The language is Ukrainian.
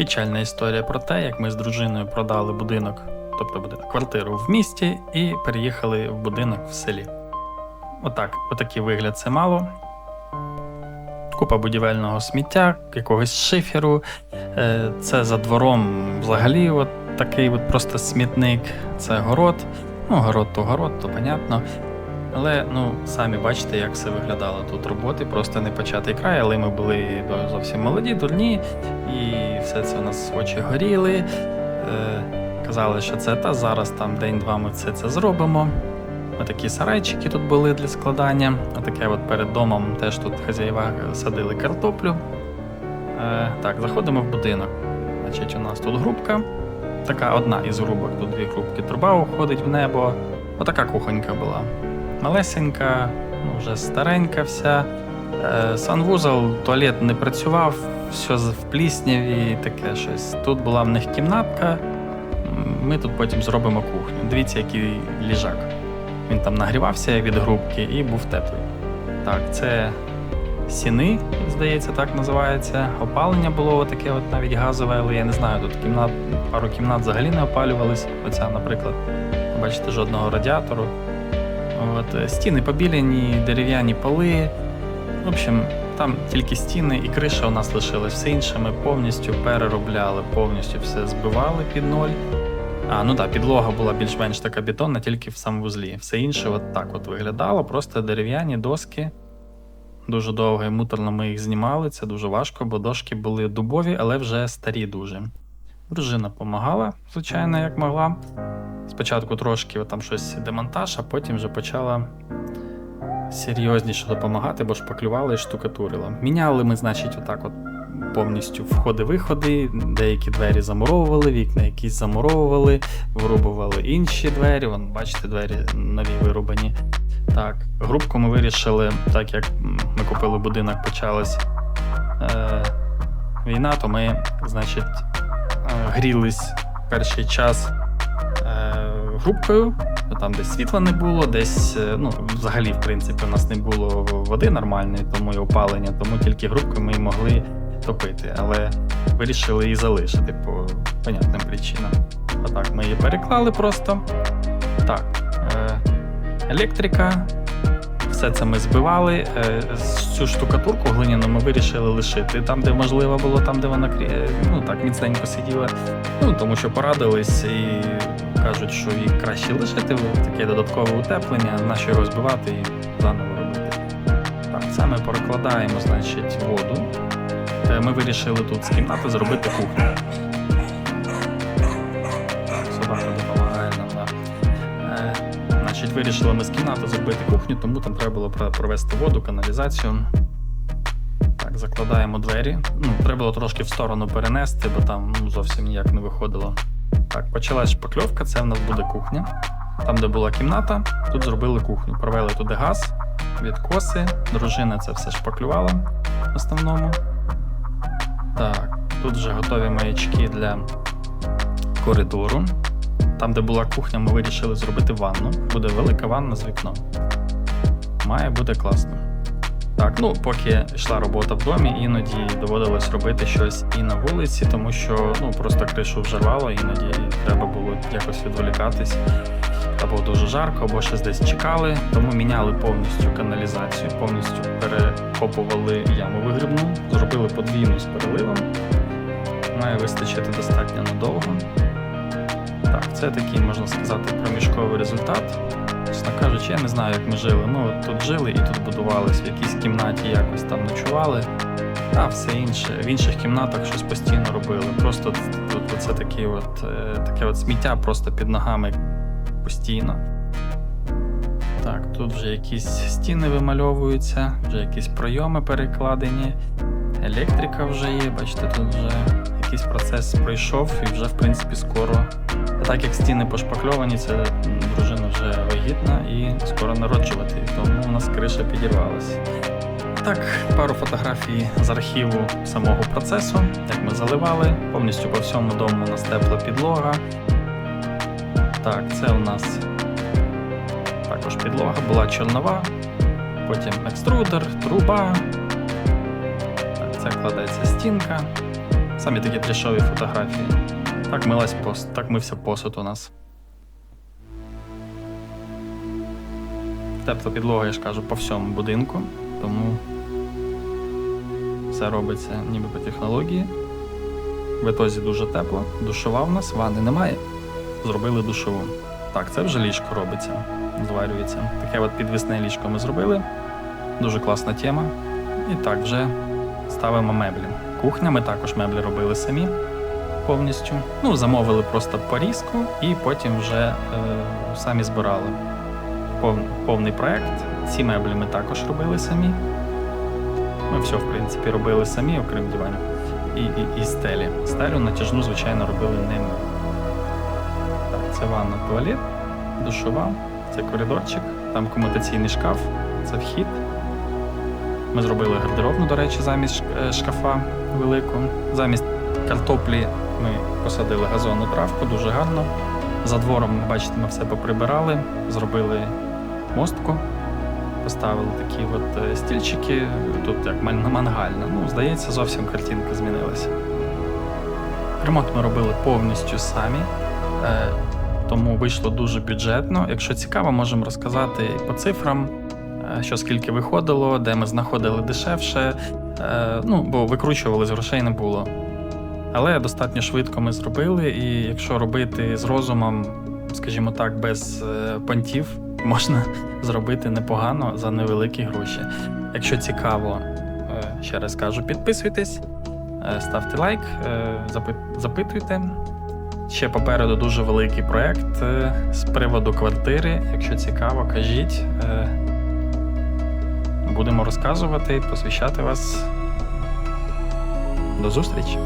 Печальна історія про те, як ми з дружиною продали будинок, тобто будинок, квартиру в місті і переїхали в будинок в селі. Отак, отакий вигляд це мало. Купа будівельного сміття, якогось шиферу. Е, Це за двором взагалі от такий от просто смітник. Це город. Ну, город то город, то понятно. Але ну, самі бачите, як все виглядало тут роботи, просто не початий край, але ми були зовсім молоді, дурні, і все це у нас очі горіли. Е, казали, що це та зараз там день-два ми все це зробимо. Отакі сарайчики тут були для складання. Отаке от перед домом теж тут хазяїва садили картоплю. Е, так, заходимо в будинок. Значить, у нас тут грубка. Така одна із грубок, тут дві грубки. Труба уходить в небо. Отака кухонька була. Малесенька, ну вже старенька вся. Е, санвузол, туалет не працював, все в плісняві, таке щось. Тут була в них кімнатка. Ми тут потім зробимо кухню. Дивіться, який ліжак. Він там нагрівався від грубки і був теплий. Так, це сіни, здається, так називається. Опалення було таке, от навіть газове, але я не знаю, тут кімнат, пару кімнат взагалі не опалювались. Оця, наприклад. Бачите, жодного радіатору. От, е, стіни побілені, дерев'яні поли. В общем, там тільки стіни і криша у нас лишилась. Все інше ми повністю переробляли, повністю все збивали під ноль. А, ну так, підлога була більш-менш така бетонна, тільки в санвузлі. Все інше от так от виглядало, просто дерев'яні доски. Дуже довго і муторно ми їх знімали, це дуже важко, бо дошки були дубові, але вже старі дуже. Дружина допомагала, звичайно, як могла. Спочатку трошки там щось демонтаж, а потім вже почала серйозніше допомагати, бо шпаклювала і штукатурила. Міняли ми, значить, отак от повністю входи-виходи, деякі двері замуровували, вікна якісь замуровували, вирубували інші двері. Вон, бачите, двері нові вирубані. Так, грубку ми вирішили, так як ми купили будинок, почалась е, війна, то ми, значить, грілись перший час е, грубкою. Там десь світла не було, десь, е, ну, взагалі, в принципі, у нас не було води нормальної, тому і опалення, тому тільки грубкою ми могли топити. Але вирішили її залишити по понятним причинам. Отак, ми її переклали просто. Так. Е, електрика. Все це ми збивали. Е, Цю штукатурку глиняну ми вирішили лишити там, де можливо було, там, де вона ну, так, міцненько сиділа. Ну, тому що порадились і кажуть, що її краще лишити, таке додаткове утеплення, нащо його збивати і заново робити. Так, це ми перекладаємо, значить, воду. Е, Ми вирішили тут з кімнати зробити кухню. Вирішили ми з кімнати зробити кухню, тому там треба було провести воду, каналізацію. Так, закладаємо двері. Ну, треба було трошки в сторону перенести, бо там ну, зовсім ніяк не виходило. Так, почалась шпакльовка, це в нас буде кухня. Там, де була кімната, тут зробили кухню. Провели туди газ, відкоси. Дружина це все шпаклювала в основному. Так, тут вже готові маячки для коридору. Там, де була кухня, ми вирішили зробити ванну. Буде велика ванна з вікном. Має бути класно. Так, ну поки йшла робота в домі, іноді доводилось робити щось і на вулиці, тому що ну просто кришу вже іноді треба було якось відволікатись. Або дуже жарко, або щось десь чекали. Тому міняли повністю каналізацію, повністю перекопували яму вигрібну, зробили подвійну з переливом. Має вистачити достатньо надовго. Так, це такий, можна сказати, проміжковий результат. Чесно кажучи, я не знаю, як ми жили. Ну, тут жили і тут будувались, в якійсь кімнаті якось там ночували, а все інше. В інших кімнатах щось постійно робили. Просто тут це такі от, е, таке от сміття просто під ногами постійно. Так, тут вже якісь стіни вимальовуються, вже якісь пройоми перекладені, електрика вже є, бачите, тут вже якийсь процес пройшов і вже, в принципі, скоро. Так як стіни пошпакльовані, це дружина вже вагітна і скоро народжувати, тому у нас криша підірвалася. Так, пару фотографій з архіву самого процесу, як ми заливали. Повністю по всьому дому у нас тепла підлога. Так, це у нас також підлога, була чорнова, потім екструдер, труба. Так, це кладеться стінка. Самі такі трішові фотографії. Так милась пост, так мився посуд у нас. Тепла підлога, я ж кажу, по всьому будинку, тому все робиться ніби по технології. В етозі дуже тепло. Душова в нас, ванни немає. Зробили душову. Так, це вже ліжко робиться, зварюється. Таке от підвісне ліжко ми зробили. Дуже класна тема. І так, вже ставимо меблі. Кухня ми також меблі робили самі повністю. Ну, замовили просто порізку і потім вже е, самі збирали. Пов, повний проект. Ці меблі ми також робили самі. Ми все, в принципі, робили самі, окрім диванів. І, і, і стелі. Стелю натяжну, звичайно, робили не ми. Так, це ванна, туалет, душова, це коридорчик, там комутаційний шкаф, це вхід. Ми зробили гардеробну, до речі, замість е, шкафа велику. Замість картоплі ми посадили газонну травку, дуже гарно. За двором, бачите, ми все поприбирали, зробили мостку, поставили такі от е, стільчики, тут як ман- мангальна. Ну, здається, зовсім картинка змінилася. Ремонт ми робили повністю самі, е, тому вийшло дуже бюджетно. Якщо цікаво, можемо розказати по цифрам, е, що скільки виходило, де ми знаходили дешевше. Ну, бо викручували з грошей не було. Але достатньо швидко ми зробили, і якщо робити з розумом, скажімо так, без е, понтів, можна зробити непогано за невеликі гроші. Якщо цікаво, е, ще раз кажу, підписуйтесь, е, ставте лайк, запитуйте. Ще попереду дуже великий проєкт з приводу квартири. Якщо цікаво, кажіть. Будемо розказувати, посвящати вас. До зустрічі!